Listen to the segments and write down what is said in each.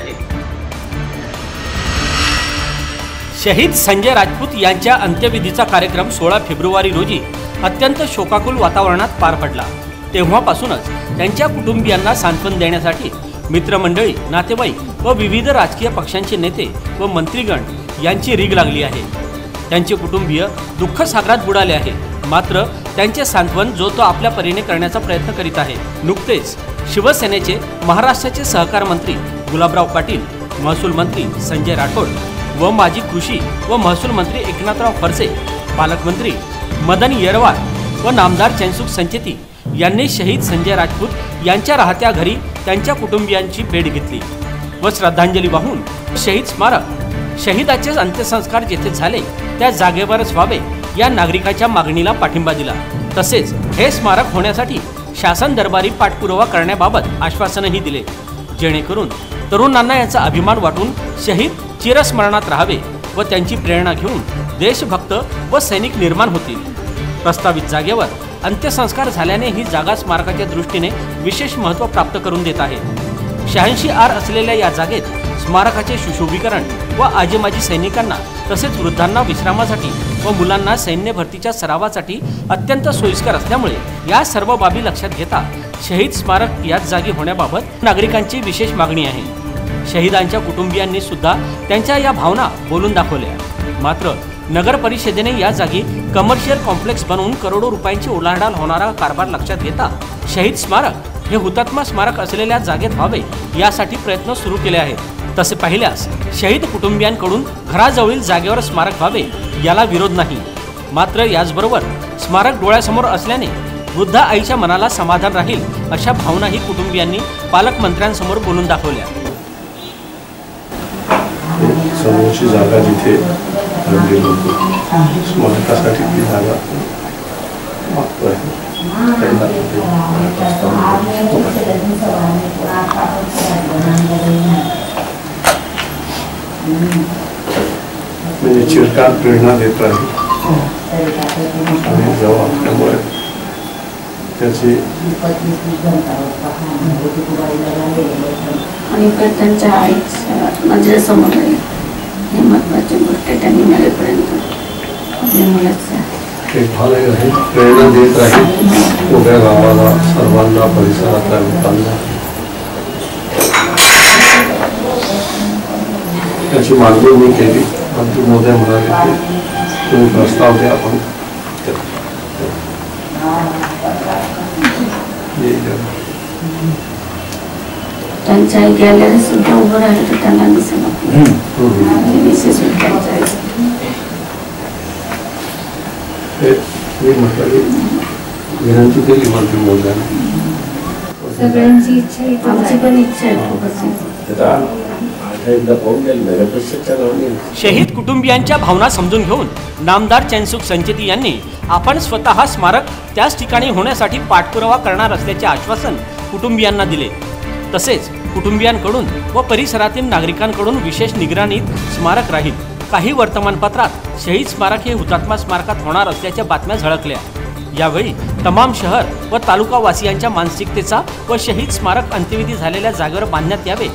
महाराष्ट्र शहीद संजय राजपूत यांच्या अंत्यविधीचा कार्यक्रम सोळा फेब्रुवारी रोजी अत्यंत शोकाकुल वातावरणात पार पडला. तेव्हापासूनच त्यांच्या कुटुंबियांना सांत्वन देण्यासाठी मित्रमंडळी नातेवाईक व विविध राजकीय पक्षांचे नेते व मंत्रीगण यांची रीग लागली आहे. त्यांचे कुटुंबीय दुःख सागरात बुडाले आहे. मात्र त्यांचे सांत्वन जो तो आपल्या परीने करण्याचा प्रयत्न करीत आहे. नुकतेच शिवसेनेचे महाराष्ट्राचे सहकार मंत्री गुलाबराव पाटील महसूल मंत्री संजय राठोड व माजी कृषी व महसूल मंत्री एकनाथराव खडसे पालकमंत्री मदन येरवार व नामदार चैनसुख संचेती यांनी शहीद संजय राजपूत यांच्या राहत्या घरी त्यांच्या कुटुंबियांची भेट घेतली व श्रद्धांजली वाहून शहीद स्मारक शहीदाचे अंत्यसंस्कार जेथे झाले त्या जागेवरच व्हावे या नागरिकाच्या मागणीला पाठिंबा दिला. तसेच हे स्मारक होण्यासाठी शासन दरबारी पाठपुरावा करण्याबाबत आश्वासनही दिले. जेणेकरून तरुणांना याचा अभिमान वाटून शहीद चिरस्मरणात राहावे व त्यांची प्रेरणा घेऊन देशभक्त व सैनिक निर्माण होतील. प्रस्तावित जागेवर अंत्यसंस्कार झाल्याने ही जागा स्मारकाच्या दृष्टीने विशेष महत्त्व प्राप्त करून देत आहे. शहाऐंशी आर असलेल्या या जागेत स्मारकाचे सुशोभीकरण व आजीमाजी सैनिकांना तसेच वृद्धांना विश्रामासाठी व मुलांना सैन्य भरतीच्या सरावासाठी अत्यंत सोयीस्कर असल्यामुळे या सर्व बाबी लक्षात घेता शहीद स्मारक याच जागी होण्याबाबत नागरिकांची विशेष मागणी आहे. शहीदांच्या कुटुंबियांनी सुद्धा त्यांच्या या भावना बोलून दाखवल्या. मात्र नगर परिषदेने या जागी कमर्शियल कॉम्प्लेक्स बनवून करोडो रुपयांची उलाढाल होणारा कारभार लक्षात घेता शहीद स्मारक हे हुतात्मा स्मारक असलेल्या जागेत व्हावे यासाठी प्रयत्न सुरू केले आहेत. तसे पाहिल्यास शहीद कुटुंबियांकडून घराजवळील जागेवर स्मारक व्हावे याला विरोध नाही. मात्र याचबरोबर स्मारक डोळ्यासमोर असल्याने वृद्ध आईच्या मनाला समाधान राहील अशा भावनाही कुटुंबियांनी पालकमंत्र्यांसमोर बोलून दाखवल्या. समोरची जागा जिथे म्हणजे आणलेली स्मारकासाठी ती जागा म्हणजे चिरकाल प्रेरणा देत राहील. आणि जवळ असल्यामुळे त्याची आणि पण त्यांच्या आईच्या नजरेसमोर आहे. ही महत्वाची गोष्ट त्यांनी मिळेपर्यंत प्रेरणा देत राहील. उभ्या गावाला सर्वांना परिसरातल्या लोकांना. त्याची मागणी मी केली. मंत्री मोदय म्हणाले की तुम्ही प्रस्ताव द्या आपण करू." येईल. त्यांच्या गॅलरी सुद्धा उभं राहिलं तर त्यांना दिसेल हे सगळ्यांची इच्छा आहे. आमची पण इच्छा आहे शहीद कुटुंबियांच्या भावना समजून घेऊन नामदार चैनसुख संचेती यांनी आपण स्वतः स्मारक त्याच ठिकाणी होण्यासाठी पाठपुरावा करणार असल्याचे आश्वासन कुटुंबियांना दिले. तसेच कुटुंबियांकडून व परिसरातील नागरिकांकडून विशेष निगराणीत स्मारक राहील. काही वर्तमानपत्रात शहीद स्मारक हे हुतात्मा स्मारकात होणार असल्याच्या बातम्या झळकल्या. यावेळी तमाम शहर व तालुकावासियांच्या मानसिकतेचा व शहीद स्मारक अंत्यविधी झालेल्या जागेवर बांधण्यात यावे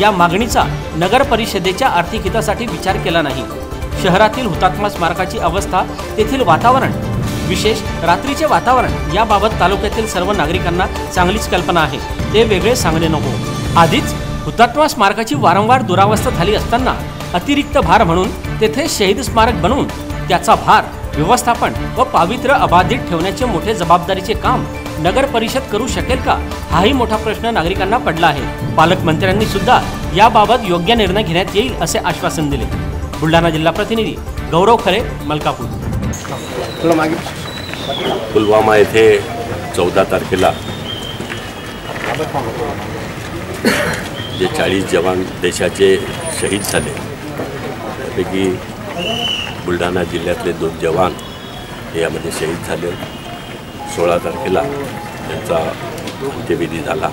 या मागणीचा नगर परिषदेच्या आर्थिक हितासाठी विचार केला नाही. शहरातील हुतात्मा स्मारकाची अवस्था तेथील वातावरण विशेष रात्रीचे वातावरण याबाबत तालुक्यातील सर्व नागरिकांना चांगलीच कल्पना आहे. ते वेगळे सांगणे नको. आधीच हुतात्मा स्मारकाची वारंवार दुरावस्था झाली असताना अतिरिक्त भार म्हणून तेथे शहीद स्मारक बनवून त्याचा भार व्यवस्थापन व पावित्र्य अबाधित ठेवण्याचे मोठे जबाबदारीचे काम नगर परिषद करू शकेल का हाही मोठा प्रश्न नागरिकांना पडला आहे. पालकमंत्र्यांनी सुद्धा याबाबत योग्य निर्णय घेण्यात येईल असे आश्वासन दिले. बुलढाणा जिल्हा प्रतिनिधी गौरव खरे मलकापूर. पुलवामा येथे चौदा तारखेला जे चाळीस जवान देशाचे शहीद झाले त्यापैकी बुलढाणा जिल्ह्यातले दोन जवान हे यामध्ये शहीद झाले. सोळा तारखेला त्यांचा अंत्यविधी झाला.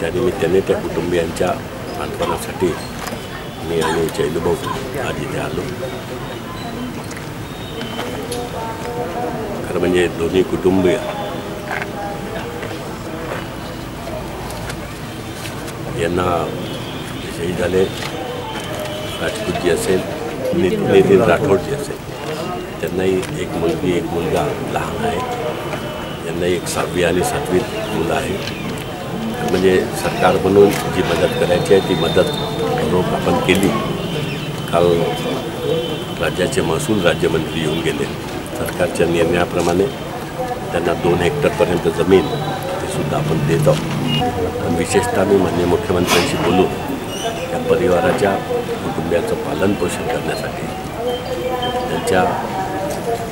त्यानिमित्ताने त्या कुटुंबियांच्या सांत्वनासाठी मी आणि चैलूभाऊ आज इथे आलो. खरं म्हणजे दोन्ही कुटुंबीय यांना शहीद झाले. राजपूतजी असेल नितीन राठोडजी असेल. त्यांनाही एक मुलगी एक मुलगा लहान आहे. त्यांना एक सहावी आणि सातवीत मुलं आहे म्हणजे सरकार म्हणून जी मदत करायची आहे ती मदत रोख आपण केली. काल राज्याचे महसूल राज्यमंत्री येऊन गेले. सरकारच्या निर्णयाप्रमाणे त्यांना दोन हेक्टरपर्यंत जमीन सुद्धा आपण देत. आहोत पण विशेषतः मी माननीय मुख्यमंत्र्यांशी बोलून त्या परिवाराच्या कुटुंबियाचं पालनपोषण करण्यासाठी. त्यांच्या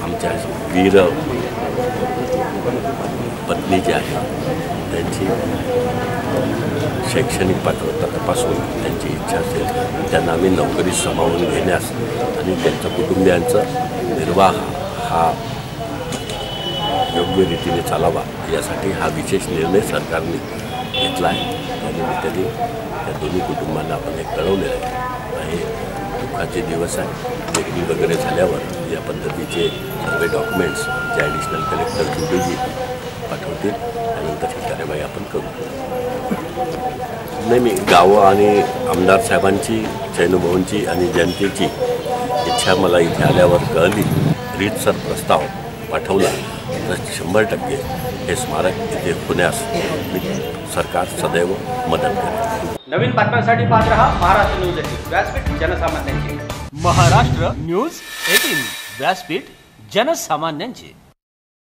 आमच्या वीर पत्नी जी आहे त्यांची शैक्षणिक पात्रता तपासून त्यांची इच्छा असेल त्यांना आम्ही नोकरी समावून घेण्यास आणि त्यांच्या कुटुंबियांचा निर्वाह हा योग्य रीतीने चालावा यासाठी हा विशेष निर्णय सरकारने घेतला आहे. त्यानिमित्ताने त्या दोन्ही कुटुंबांना आपण हे कळवलेलं आहे. आणि दुःखाचे दिवस आहे पेरणी वगैरे झाल्यावर या पद्धतीचे सर्व डॉक्युमेंट्स जे ॲडिशनल कलेक्टर जुबेजी पाठवतील. त्यानंतर ही कार्यवाही आपण करू. नाही मी गावं आणि आमदार साहेबांची चैनुभाऊंची आणि जनतेची इच्छा मला इथे आल्यावर कळली. रीतसर प्रस्ताव पाठवला. शंभर टक्के हे स्मारक इथे होण्यास मी सरकार सदैव मदत करेल. नवीन बातम्यांसाठी पाहत रहा महाराष्ट्र न्यूज एटीन. व्यासपीठ जनसामान्यांचे. Maharashtra news eighteen. व्यासपीठ जनसामान्यांचे.